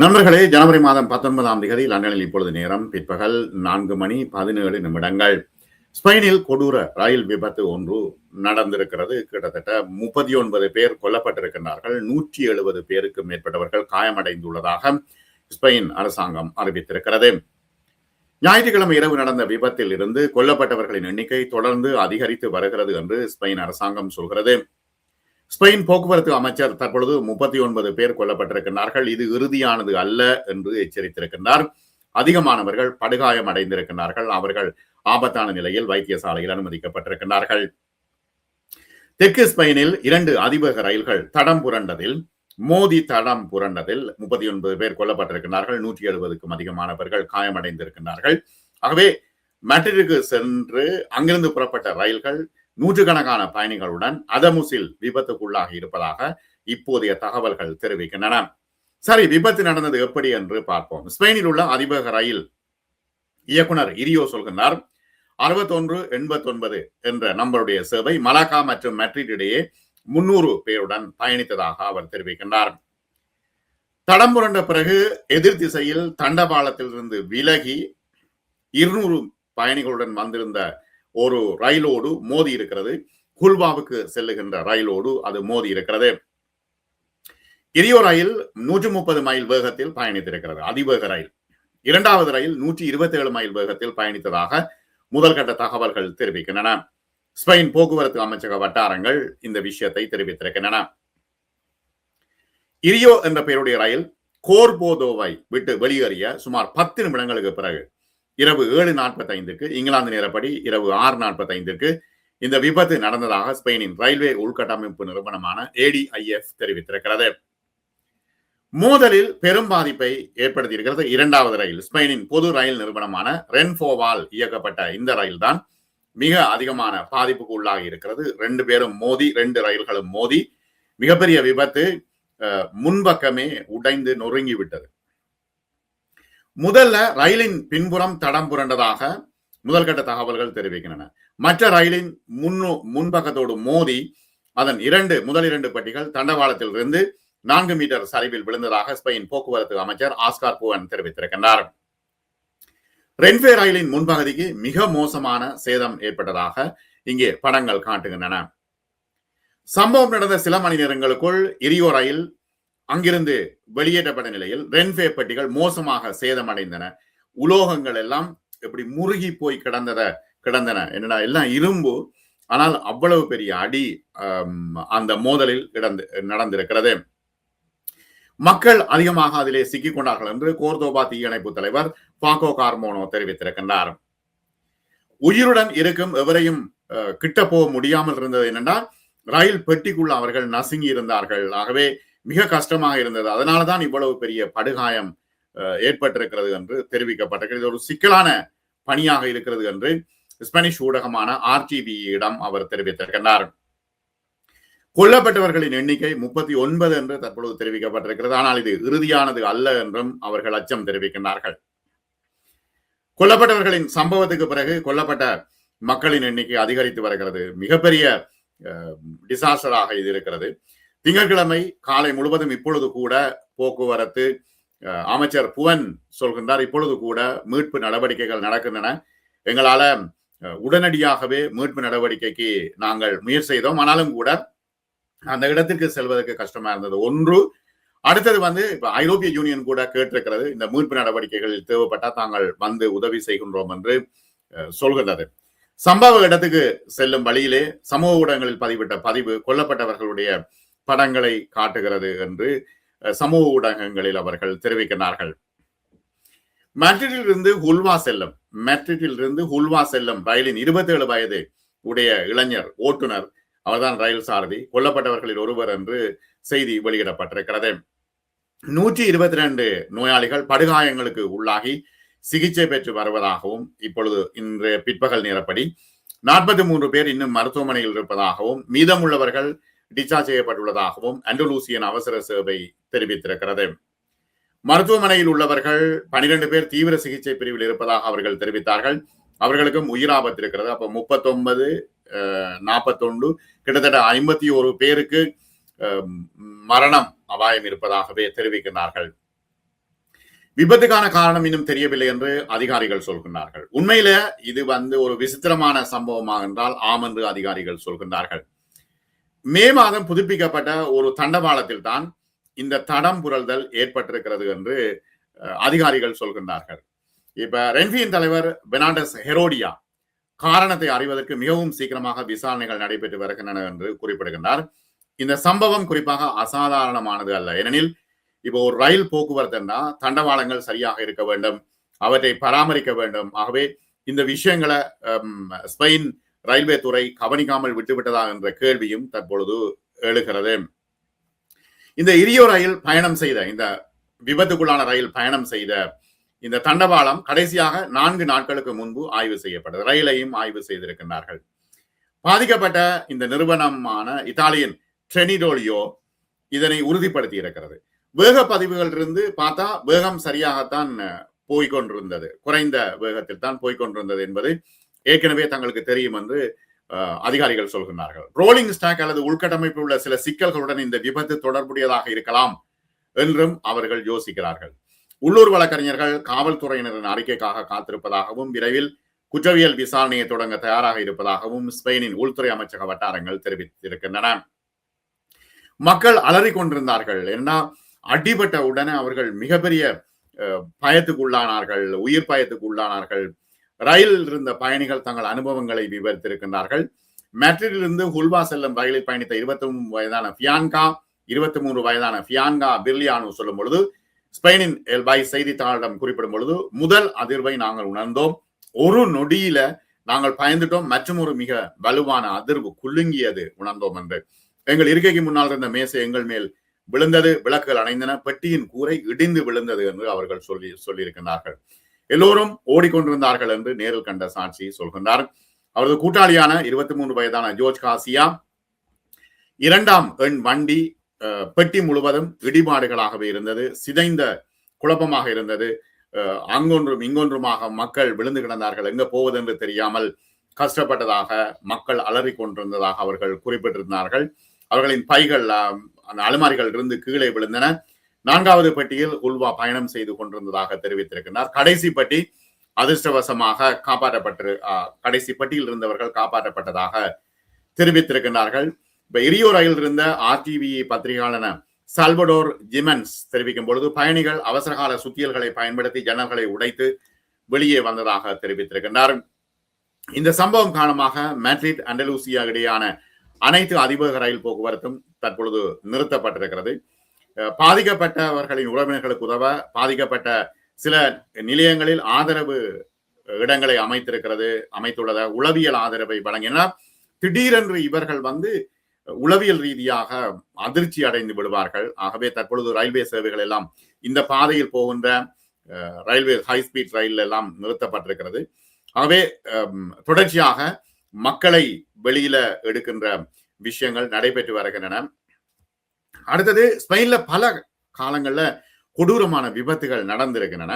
நண்பர்களே ஜனவரி மாதம் பத்தொன்பதாம் தேதி லண்டனில் இப்பொழுது நேரம் பிற்பகல் நான்கு மணி பதினேழு நிமிடங்கள். ஸ்பெயினில் கொடூர ரயில் விபத்து ஒன்று நடந்திருக்கிறது. கிட்டத்தட்ட முப்பத்தி ஒன்பது பேர் கொல்லப்பட்டிருக்கின்றார்கள். நூற்றி எழுபது பேருக்கு மேற்பட்டவர்கள் காயமடைந்துள்ளதாக ஸ்பெயின் அரசாங்கம் அறிவித்திருக்கிறது. ஞாயிற்றுக்கிழமை இரவு நடந்த விபத்தில் இருந்து கொல்லப்பட்டவர்களின் எண்ணிக்கை தொடர்ந்து அதிகரித்து வருகிறது என்று ஸ்பெயின் அரசாங்கம் சொல்கிறது. ஸ்பெயின் போக்குவரத்து அமைச்சர் தற்பொழுது முப்பத்தி ஒன்பது பேர் கொல்லப்பட்டிருக்கிறார்கள் இது இறுதியானது அல்ல என்று எச்சரித்திருக்கின்றார். அதிகமானவர்கள் படுகாயம் அடைந்திருக்கிறார்கள் அவர்கள் ஆபத்தான நிலையில் வைத்தியசாலையில் அனுமதிக்கப்பட்டிருக்கிறார்கள் தெற்கு ஸ்பெயினில் இரண்டு அதிவேக ரயில்கள் தடம் புரண்டதில் மோதி தடம் புரண்டதில் முப்பத்தி ஒன்பது பேர் கொல்லப்பட்டிருக்கிறார்கள் நூற்றி எழுபதுக்கும் அதிகமானவர்கள் காயமடைந்திருக்கிறார்கள் ஆகவே மேட்ரிக்கு சென்று அங்கிருந்து புறப்பட்ட ரயில்கள் நூற்றுக்கணக்கான பயணிகளுடன் அதமுசில் விபத்துக்குள்ளாகி இருப்பதாக இப்போதைய தகவல்கள் தெரிவிக்கின்றன. சரி விபத்து நடந்தது எப்படி என்று பார்ப்போம். ஸ்பெயினில் உள்ள அதிவேக ரயில் இயக்குனர் இரியோ சொல்கின்றார் அறுபத்தொன்று எண்பத்தொன்பது என்ற நம்பருடைய சேவை மலாக்கா மற்றும் மெட்ரிட் இடையே முன்னூறு பேருடன் பயணித்ததாக அவர் தெரிவிக்கின்றார். தடம் புரண்ட பிறகு எதிர் திசையில் தண்டவாளத்திலிருந்து விலகி இருநூறு பயணிகளுடன் வந்திருந்த ஒரு ரயிலோடு மோதி இருக்கிறது. குல்வாவுக்கு செல்லுகின்ற ரயிலோடு அது மோதி இருக்கிறது. இரியோ ரயில் நூற்றி முப்பது மைல் வேகத்தில் பயணித்திருக்கிறது. அதிவேக ரயில். இரண்டாவது ரயில் நூற்றி இருபத்தி ஏழு மைல் வேகத்தில் பயணித்ததாக முதல் கட்ட தகவல்கள் தெரிவிக்கின்றன. ஸ்பெயின் போக்குவரத்து அமைச்சக வட்டாரங்கள் இந்த விஷயத்தை தெரிவித்திருக்கின்றன. இரியோ என்ற பெயருடைய ரயில் கோர்போதோவை விட்டு வெளியேறிய சுமார் பத்து நிமிடங்களுக்கு பிறகு இரவு ஏழு நாற்பத்தி ஐந்துக்கு இங்கிலாந்து நேரப்படி இரவு ஆறு நாற்பத்தி ஐந்துக்கு இந்த விபத்து நடந்ததாக ஸ்பெயினின் ரயில்வே உள்கட்டமைப்பு நிறுவனமான ஏடிஐஎஃப் தெரிவித்திருக்கிறது. மோதலில் பெரும் பாதிப்பை ஏற்படுத்தியிருக்கிறது. இரண்டாவது ரயில் ஸ்பெயினின் பொது ரயில் நிறுவனமான ரென்ஃபோவால் இயக்கப்பட்ட இந்த ரயில் தான் மிக அதிகமான பாதிப்புக்கு உள்ளாகி இருக்கிறது. ரெண்டு பேரும் மோதி ரெண்டு ரயில்களும் மோதி மிகப்பெரிய விபத்து முன்பக்கமே உடைந்து நொறுங்கி விட்டது. முதல்ல ரயிலின் பின்புறம் தடம் புரண்டதாக முதல்கட்ட தகவல்கள் தெரிவிக்கின்றன. மற்ற ரயிலின் முன்னு முன்பக்கத்தோடு மோதி அதன் இரண்டு முதல் இரண்டு பட்டிகள் தண்டவாளத்தில் இருந்து நான்கு மீட்டர் சரிவில் விழுந்ததாக ஸ்பெயின் போக்குவரத்து அமைச்சர் ஆஸ்கார் புவன் தெரிவித்திருக்கின்றார். ரென்ஃபே ரயிலின் முன்பகுதிக்கு மிக மோசமான சேதம் ஏற்பட்டதாக இங்கே படங்கள் காட்டுகின்றன. சம்பவம் நடந்த சில மணி நேரங்களுக்குள் இரியோ ரயில் அங்கிருந்து வெளியேற்றப்பட்ட நிலையில் ரென்ஃபே பெட்டிகள் மோசமாக சேதமடைந்தன. உலோகங்கள் எல்லாம் இப்படி முருகி போய் கிடந்தத கிடந்தன. என்னடா எல்லாம் இரும்பு. ஆனால் அவ்வளவு பெரிய அடி அந்த மோதலில் கிடந்து நடந்திருக்கிறது. மக்கள் அதிகமாக அதிலே சிக்கிக் கொண்டார்கள் என்று கோர்தோபா தீயணைப்பு தலைவர் பாக்கோ கார்மோனோ தெரிவித்திருக்கின்றார். உயிருடன் இருக்கும் எவரையும் கிட்ட போக முடியாமல் இருந்தது என்னென்றால் ரயில் பெட்டிக்குள்ள அவர்கள் நசுங்கி இருந்தார்கள். ஆகவே மிக கஷ்டமாக இருந்தது. அதனாலதான் இவ்வளவு பெரிய படுகாயம் ஏற்பட்டிருக்கிறது என்று தெரிவிக்கப்பட்டிருக்கிறது. இது ஒரு சிக்கலான பணியாக இருக்கிறது என்று ஸ்பானிஷ் ஊடகமான ஆர்டிபியிடம் அவர் தெரிவித்திருக்கிறார் கொல்லப்பட்டவர்களின் எண்ணிக்கை முப்பத்தி ஒன்பது என்று தற்பொழுது தெரிவிக்கப்பட்டிருக்கிறது. ஆனால் இது இறுதியானது அல்ல என்றும் அவர்கள் அச்சம் தெரிவிக்கின்றார்கள். கொல்லப்பட்டவர்களின் சம்பவத்துக்கு பிறகு கொல்லப்பட்ட மக்களின் எண்ணிக்கை அதிகரித்து வருகிறது. மிகப்பெரிய டிசாஸ்டராக இது இருக்கிறது. திங்கட்கிழமை காலை முழுவதும் இப்பொழுது கூட போக்குவரத்து அமைச்சர் புவன் சொல்கின்றார் இப்பொழுது கூட மீட்பு நடவடிக்கைகள் நடக்கின்றன. எங்களால உடனடியாகவே மீட்பு நடவடிக்கைக்கு நாங்கள் முயற்சி செய்தோம். ஆனாலும் கூட அந்த இடத்திற்கு செல்வதற்கு கஷ்டமா இருந்தது. ஒன்று அடுத்தது வந்து இப்ப ஐரோப்பிய யூனியன் கூட கேட்டிருக்கிறது இந்த மீட்பு நடவடிக்கைகளில் தேவைப்பட்டால் தாங்கள் வந்து உதவி செய்கின்றோம் என்று சொல்கின்றது. சம்பவ இடத்துக்கு செல்லும் வழியிலே சமூக ஊடகங்களில் பதிவிட்ட பதிவு கொல்லப்பட்டவர்களுடைய படங்களை காட்டுகிறது என்று சமூக ஊடகங்களில் அவர்கள் தெரிவிக்கிறார்கள். மெட்ரிட்டில் இருந்து ஹுல்வா செல்லும் மெட்ரிட்டில் இருந்து ஹுல்வா செல்லும் ரயிலின் இருபத்தி ஏழு வயது உடைய இளைஞர் ஓட்டுநர் அவர்தான் ரயில் சாரதி கொல்லப்பட்டவர்களில் ஒருவர் என்று செய்தி வெளியிடப்பட்டிருக்கிறது. நூற்றி இருபத்தி ரெண்டு நோயாளிகள் படுகாயங்களுக்கு உள்ளாகி சிகிச்சை பெற்று வருவதாகவும் இப்பொழுது இன்றைய பிற்பகல் நேரப்படி நாற்பத்தி மூன்று பேர் இன்னும் மருத்துவமனையில் இருப்பதாகவும் மீதமுள்ளவர்கள் டிஸ்சார்ஜ் செய்யப்பட்டுள்ளதாகவும் அண்டலூசியன் அவசர சேவை தெரிவித்திருக்கிறது. மருத்துவமனையில் உள்ளவர்கள் பனிரெண்டு பேர் தீவிர சிகிச்சை பிரிவில் இருப்பதாக அவர்கள் தெரிவித்தார்கள். அவர்களுக்கும் உயிராபத்து இருக்கிறது. அப்ப முப்பத்தொன்பது நாற்பத்தொன்று கிட்டத்தட்ட ஐம்பத்தி ஒரு பேருக்கு மரணம் அபாயம் இருப்பதாகவே தெரிவிக்கிறார்கள் விபத்துக்கான காரணம் இன்னும் தெரியவில்லை என்று அதிகாரிகள் சொல்கின்றார்கள். உண்மையில இது வந்து ஒரு விசித்திரமான சம்பவமாக என்றால் ஆம் என்று அதிகாரிகள் சொல்கின்றார்கள். மே மாதம் புதுப்பிக்கப்பட்ட ஒரு தண்டவாளத்தில் தான் இந்த தடம் புரள்தல் ஏற்பட்டிருக்கிறது என்று அதிகாரிகள் சொல்கின்றார்கள். இப்ப ரென்ஃபியின் தலைவர் பெனாண்டஸ் ஹெரோடியா காரணத்தை அறிவதற்கு மிகவும் சீக்கிரமாக விசாரணைகள் நடைபெற்று வருகின்றன என்று குறிப்பிடுகின்றார். இந்த சம்பவம் குறிப்பாக அசாதாரணமானது அல்ல. ஏனெனில் இப்போ ஒரு ரயில் போக்குவரத்து என்றால் தண்டவாளங்கள் சரியாக இருக்க வேண்டும் அவற்றை பராமரிக்க வேண்டும். ஆகவே இந்த விஷயங்களை ஸ்பெயின் ரயில்வே துறை கவனிக்காமல் விட்டுவிட்டதா என்ற கேள்வியும் தற்பொழுது எழுகிறது. இந்த இரியோ ரயில் பயணம் செய்த இந்த விபத்துக்குள்ளான ரயில் பயணம் செய்த இந்த தண்டவாளம் கடைசியாக நான்கு நாட்களுக்கு முன்பு ஆய்வு செய்யப்பட்டது. ரயிலையும் ஆய்வு செய்திருக்கின்றார்கள். பாதிக்கப்பட்ட இந்த நிறுவனமான இத்தாலியன் ட்ரெனிடோலியோ இதனை உறுதிப்படுத்தி இருக்கிறது வேக பதிவுகள் இருந்து பார்த்தா வேகம் சரியாகத்தான் போய்கொண்டிருந்தது. போய்க்கொண்டிருந்தது குறைந்த வேகத்தில் தான் போய்கொண்டிருந்தது என்பது ஏற்கனவே தங்களுக்கு தெரியும் என்று அஹ், அதிகாரிகள் சொல்கின்றார்கள். ரோலிங் ஸ்டாக் அல்லது உள்கட்டமைப்பில் உள்ள சில சிக்கல்களுடன் இந்த விபத்து தொடர்புடையதாக இருக்கலாம் என்றும் அவர்கள் யோசிக்கிறார்கள். உள்ளூர் வழக்கறிஞர்கள் காவல்துறையினரின் அறிக்கைக்காக காத்திருப்பதாகவும் விரைவில் குற்றவியல் விசாரணையை தொடங்க தயாராக இருப்பதாகவும் ஸ்பெயினின் உள்துறை அமைச்சக வட்டாரங்கள் தெரிவித்திருக்கின்றன. மக்கள் அலறி கொண்டிருந்தார்கள் ஏன்னா அடிபட்ட உடனே அவர்கள் மிகப்பெரிய அஹ், பயத்துக்கு உள்ளானார்கள் உயிர் பயத்துக்கு உள்ளானார்கள் ரயிலில் இருந்த பயணிகள் தங்கள் அனுபவங்களை விவரித்திருக்கின்றார்கள். மெட்ரிலிருந்து ஹுல்வா செல்லும் ரயிலில் பயணித்த இருபத்தி மூணு வயதான பியான்கா இருபத்தி மூணு வயதான பியான்கா பிர்லியானு சொல்லும் பொழுது ஸ்பெயினின் எல்பாய் செய்தித்தாளிடம் குறிப்பிடும் பொழுது முதல் அதிர்வை நாங்கள் உணர்ந்தோம். ஒரு நொடியில நாங்கள் பயந்துட்டோம். மற்றும் ஒரு மிக வலுவான அதிர்வு குலுங்கியது உணர்ந்தோம் என்று. எங்கள் இருக்கைக்கு முன்னால் இருந்த மேசை எங்கள் மேல் விழுந்தது. விளக்குகள் அணைந்தன. பெட்டியின் கூரை இடிந்து விழுந்தது என்று அவர்கள் சொல்லி சொல்லியிருக்கிறார்கள் எல்லோரும் ஓடிக்கொண்டிருந்தார்கள் என்று நேரில் கண்ட சாட்சி சொல்கின்றார். அவரது கூட்டாளியான இருபத்தி மூன்று வயதான ஜோர்ஜ் காசியா இரண்டாம் எண் வண்டி அஹ், பெட்டி முழுவதும் இடிபாடுகளாகவே இருந்தது சிதைந்த குழப்பமாக இருந்தது. அங்கொன்றும் இங்கொன்றுமாக மக்கள் விழுந்து கிடந்தார்கள். எங்க போவது என்று தெரியாமல் கஷ்டப்பட்டதாக மக்கள் அலறி கொண்டிருந்ததாக அவர்கள் குறிப்பிட்டிருந்தார்கள். அவர்களின் பைகள் அஹ், அந்த அலுமாரிகள் இருந்து கீழே விழுந்தன. நான்காவது பெட்டியில் உல்வா பயணம் செய்து கொண்டிருந்ததாக தெரிவித்திருக்கிறார். கடைசி பெட்டி அதிர்ஷ்டவசமாக காப்பாற்றப்பட்டு கடைசி பெட்டியில் இருந்தவர்கள் காப்பாற்றப்பட்டதாக தெரிவித்திருக்கிறார்கள். இப்ப எரியோ ரயில் இருந்த ஆர்டிவி பத்திரிகையாளன சால்வடோர் ஜிமென்ஸ் தெரிவிக்கும் பொழுது பயணிகள் அவசரகால சுத்தியல்களை பயன்படுத்தி ஜன்னல்களை உடைத்து வெளியே வந்ததாக தெரிவித்திருக்கின்றார் இந்த சம்பவம் காரணமாக மேட்ரிட் அண்டலூசியா இடையான அனைத்து அதிவேக ரயில் போக்குவரத்தும் தற்பொழுது நிறுத்தப்பட்டிருக்கிறது. பாதிக்கப்பட்டவர்களின் உறவினர்களுக்கு உதவ பாதிக்கப்பட்ட சில நிலையங்களில் ஆதரவு இடங்களை அமைத்திருக்கிறது அமைத்துள்ளத. உளவியல் ஆதரவை வழங்கினார் திடீரென்று இவர்கள் வந்து உளவியல் ரீதியாக அதிர்ச்சி அடைந்து விடுவார்கள். ஆகவே தற்பொழுது ரயில்வே சேவைகள் எல்லாம் இந்த பாதையில் போகின்ற அஹ், ரயில்வே ஹை ஸ்பீட் ரயில் எல்லாம் நிறுத்தப்பட்டிருக்கிறது. ஆகவே தொடர்ச்சியாக மக்களை வெளியில எடுக்கின்ற விஷயங்கள் நடைபெற்று வருகின்றன. அடுத்தது ஸ்பெயின்ல பல காலங்கள்ல கொடூரமான விபத்துகள் நடந்திருக்கின்றன.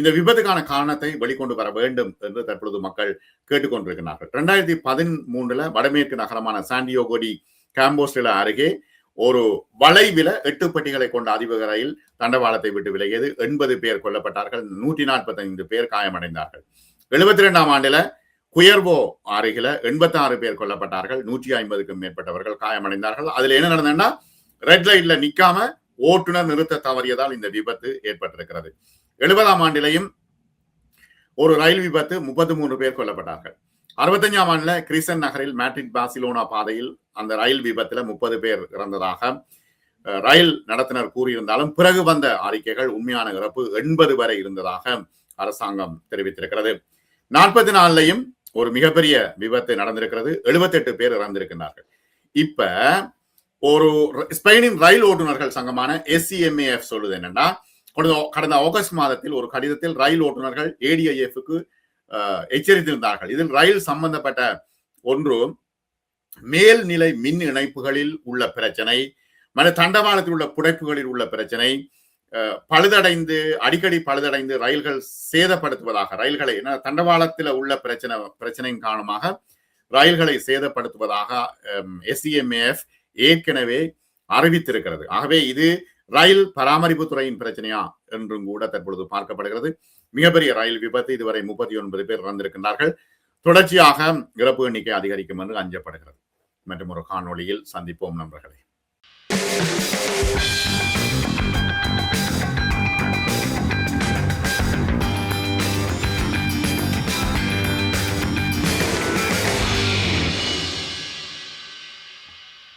இந்த விபத்துக்கான காரணத்தை வெளிக்கொண்டு வர வேண்டும் என்று தற்பொழுது மக்கள் கேட்டுக்கொண்டிருக்கிறார்கள். ரெண்டாயிரத்தி பதிமூன்றுல வடமேற்கு நகரமான சாண்டியோகோடி கேம்போஸ்டில அருகே ஒரு வளைவில எட்டு பெட்டிகளை கொண்ட அதிபகரையில் தண்டவாளத்தை விட்டு விலகியது. எண்பது பேர் கொல்லப்பட்டார்கள். நூற்றி நாற்பத்தி ஐந்து பேர் காயமடைந்தார்கள். எழுபத்தி ரெண்டாம் ஆண்டுல குயர்வோ அருகில எண்பத்தி ஆறு பேர் கொல்லப்பட்டார்கள். நூற்றி ஐம்பதுக்கும் மேற்பட்டவர்கள் காயமடைந்தார்கள். அதுல என்ன நடந்ததுன்னா ரெட் லைட்ல நிக்காம ஓட்டுநர் நிறுத்த தவறியதால் இந்த விபத்து ஏற்பட்டிருக்கிறது. எழுபதாம் ஆண்டிலையும் ஒரு ரயில் விபத்து முப்பத்தி மூன்று பேர் கொல்லப்பட்டார்கள். அறுபத்தஞ்சாம் ஆண்டுல கிரிசன் நகரில் மேட்ரிட் பாசிலோனா பாதையில் அந்த ரயில் விபத்துல முப்பது பேர் இறந்ததாக ரயில் நடத்துனர் கூறியிருந்தாலும் பிறகு வந்த அறிக்கைகள் உண்மையான இறப்பு எண்பது வரை இருந்ததாக அரசாங்கம் தெரிவித்திருக்கிறது. நாற்பத்தி நாலுலையும் ஒரு மிகப்பெரிய விபத்து நடந்திருக்கிறது. எழுபத்தெட்டு பேர் இறந்திருக்கிறார்கள் இப்ப ஒரு ஸ்பெயினின் ரயில் ஓட்டுநர்கள் சங்கமான எஸ்சிஎம்ஏஎஃப் சொல்லுது என்னன்னா கடந்த கடந்த ஆகஸ்ட் மாதத்தில் ஒரு கடிதத்தில் ரயில் ஓட்டுநர்கள் ஏடிஐஎஃப்க்கு எச்சரித்திருந்தார்கள். இதில் ரயில் சம்பந்தப்பட்ட ஒன்று மேல்நிலை மின் இணைப்புகளில் உள்ள பிரச்சனை மற்ற தண்டவாளத்தில் உள்ள புடைப்புகளில் உள்ள பிரச்சனை அஹ், பழுதடைந்து அடிக்கடி பழுதடைந்து ரயில்கள் சேதப்படுத்துவதாக ரயில்களை தண்டவாளத்தில் உள்ள பிரச்சனை பிரச்சனையின் காரணமாக ரயில்களை சேதப்படுத்துவதாக எஸ்சிஎம்ஏஎஃப் ஏற்கனவே அறிவித்திருக்கிறது. ஆகவே இது ரயில் பராமரிப்பு துறையின் பிரச்சனையா என்றும் கூட தற்பொழுது பார்க்கப்படுகிறது. மிகப்பெரிய ரயில் விபத்து இதுவரை முப்பத்தி ஒன்பது பேர் இறந்திருக்கின்றார்கள். தொடர்ச்சியாக இறப்பு எண்ணிக்கை அதிகரிக்கும் என்று அஞ்சப்படுகிறது. மற்றும் ஒரு காணொளியில் சந்திப்போம் நண்பர்களே.